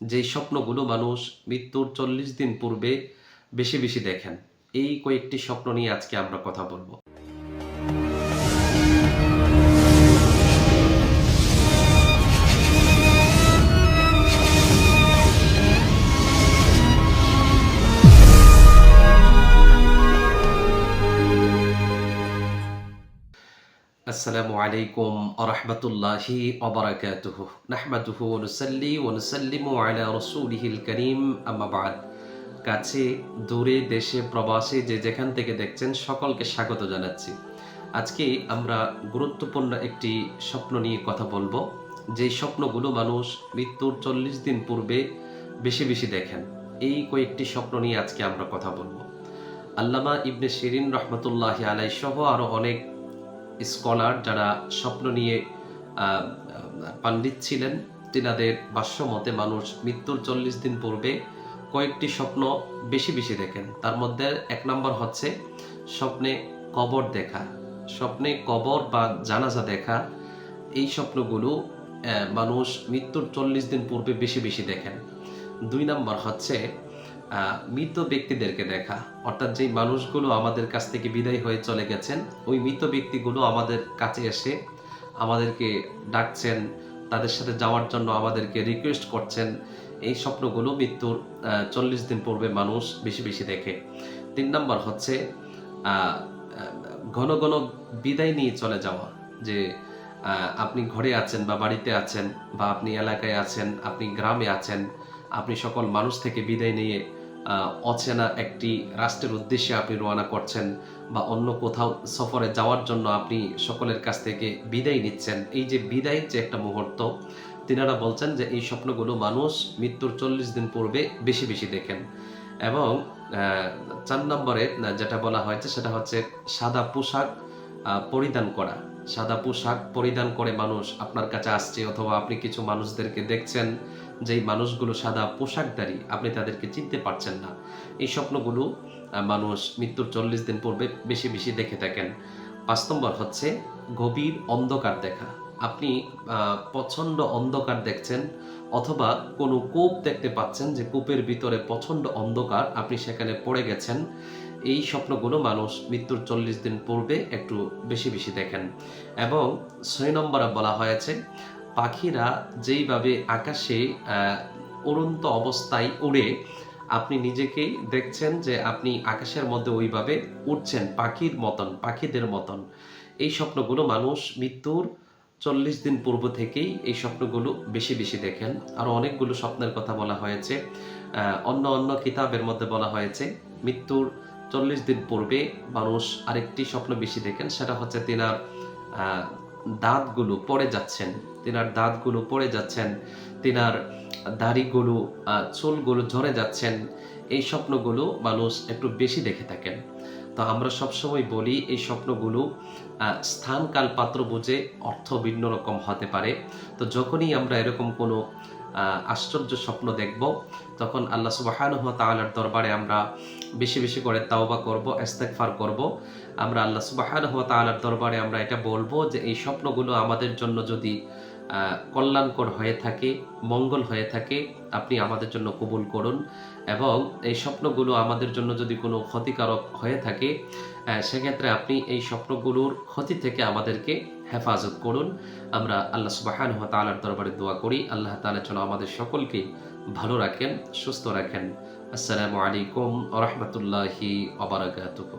যেই স্বপ্নগুলো মানুষ মৃত্যুর চল্লিশ দিন পূর্বে বেশি বেশি দেখেন। এই কয়েকটি স্বপ্ন নিয়ে আজকে আমরা কথা বলব। আসসালামু আলাইকুম আরহামতুল্লাহি অবরাকাতুহু নাহমাদুহু ওনুসাল্লি ওনুসাল্লিমু আলা রসুলহিল করিম। আমাবাদ কাছে, দূরে, দেশে, প্রবাসে যে যেখান থেকে দেখছেন সকলকে স্বাগত জানাচ্ছি। আজকে আমরা গুরুত্বপূর্ণ একটি স্বপ্ন নিয়ে কথা বলব। যে স্বপ্নগুলো মানুষ মৃত্যুর চল্লিশ দিন পূর্বে বেশি বেশি দেখেন। এই কয়েকটি স্বপ্ন নিয়ে আজকে আমরা কথা বলব। আল্লামা ইবনে শিরিন রহমতুল্লাহ আলাই সহ আরও অনেক স্কলার যারা স্বপ্ন নিয়ে পাণ্ডিত ছিলেন, তিনাদের ভাষ্য মতে মানুষ মৃত্যুর চল্লিশ দিন পূর্বে কয়েকটি স্বপ্ন বেশি বেশি দেখেন। তার মধ্যে এক নম্বর হচ্ছে স্বপ্নে কবর দেখা। স্বপ্নে কবর বা জানাজা দেখা, এই স্বপ্নগুলো মানুষ মৃত্যুর চল্লিশ দিন পূর্বে বেশি বেশি দেখেন। দুই নম্বর হচ্ছে মৃত ব্যক্তিদেরকে দেখা। অর্থাৎ যেই মানুষগুলো আমাদের কাছ থেকে বিদায় হয়ে চলে গেছেন, ওই মৃত ব্যক্তিগুলো আমাদের কাছে এসে আমাদেরকে ডাকছেন, তাদের সাথে যাওয়ার জন্য আমাদেরকে রিকোয়েস্ট করছেন। এই স্বপ্নগুলো মৃত্যুর চল্লিশ দিন পূর্বে মানুষ বেশি বেশি দেখে। তিন নম্বর হচ্ছে ঘন ঘন বিদায় নিয়ে চলে যাওয়া। যে আপনি ঘরে আছেন বা বাড়িতে আছেন বা আপনি এলাকায় আছেন, আপনি গ্রামে আছেন, আপনি সকল মানুষ থেকে বিদায় নিয়ে অচেনা একটি রাষ্ট্রের উদ্দেশ্যে আপনি রওনা করছেন বা অন্য কোথাও সফরে যাওয়ার জন্য আপনি সকলের কাছ থেকে বিদায় নিচ্ছেন। এই যে বিদায়ের যে একটা মুহূর্ত, তিনারা বলছেন যে এই স্বপ্নগুলো মানুষ মৃত্যুর চল্লিশ দিন পূর্বে বেশি বেশি দেখেন। এবং চার নম্বরে যেটা বলা হয়েছে সেটা হচ্ছে সাদা পোশাক পরিধান করা। সাদা পোশাক পরিধান করে মানুষ আপনার কাছে আসছে অথবা আপনি কিছু মানুষদেরকে দেখছেন, যেই মানুষগুলো সাদা পোশাকধারী, আপনি তাদেরকে চিনতে পারছেন না। এই স্বপ্নগুলো মানুষ মৃত্যুর চল্লিশ দিন পূর্বে বেশি বেশি দেখে থাকেন। পাঁচ নম্বর হচ্ছে গভীর অন্ধকার দেখা। আপনি প্রচণ্ড অন্ধকার দেখছেন অথবা কোনো কূপ দেখতে পাচ্ছেন যে কূপের ভিতরে প্রচণ্ড অন্ধকার, আপনি সেখানে পড়ে গেছেন। এই স্বপ্নগুলো মানুষ মৃত্যুর চল্লিশ দিন পূর্বে একটু বেশি বেশি দেখেন। এবং ছয় নম্বরে বলা হয়েছে, পাখিরা যেইভাবে আকাশে উড়ন্ত অবস্থায় উড়ে, আপনি নিজেকেই দেখছেন যে আপনি আকাশের মধ্যে ওইভাবে উঠছেন পাখির মতন, পাখিদের মতন। এই স্বপ্নগুলো মানুষ মৃত্যুর চল্লিশ দিন পূর্ব থেকেই এই স্বপ্নগুলো বেশি বেশি দেখেন। আরও অনেকগুলো স্বপ্নের কথা বলা হয়েছে অন্য অন্য কিতাবের মধ্যে বলা হয়েছে, মৃত্যুর চল্লিশ দিন পূর্বে মানুষ আরেকটি স্বপ্ন বেশি দেখেন, সেটা হচ্ছে তেনার দাঁতগুলো পড়ে যাচ্ছেন। তেনার দাঁতগুলো পড়ে যাচ্ছেন, তেনার দাড়িগুলো চুলগুলো ঝরে যাচ্ছেন। এই স্বপ্নগুলো মানুষ একটু বেশি দেখে থাকেন। তো আমরা সবসময় বলি এই স্বপ্নগুলো স্থান কাল পাত্র বুঝে অর্থ ভিন্ন রকম হতে পারে। তো যখনই আমরা এরকম কোনো আশ্চর্য স্বপ্ন দেখব, তখন আল্লাহ সুবাহানুহ তাআলার দরবারে আমরা বেশি বেশি করে তাওবা করব, ইস্তেগফার করব। আমরা আল্লাহ সুবাহানুহ তাআলার দরবারে আমরা এটা বলব যে এই স্বপ্নগুলো আমাদের জন্য যদি কল্যাণকর হয়ে থাকে, মঙ্গল হয়ে থাকে, আপনি আমাদের জন্য কবুল করুন। এবং এই স্বপ্নগুলো আমাদের জন্য যদি কোনো ক্ষতিকারক হয়ে থাকে সেক্ষেত্রে আপনি এই স্বপ্নগুলোর ক্ষতি থেকে আমাদেরকে হেফাজত করুন। আমরা আল্লাহ সুবাহান তালার দরবারে দোয়া করি। আল্লাহ তালা যেন আমাদের সকলকে ভালো রাখেন, সুস্থ রাখেন। আসসালামু আলাইকুম রহমতুল্লাহি আবরাকাতুহ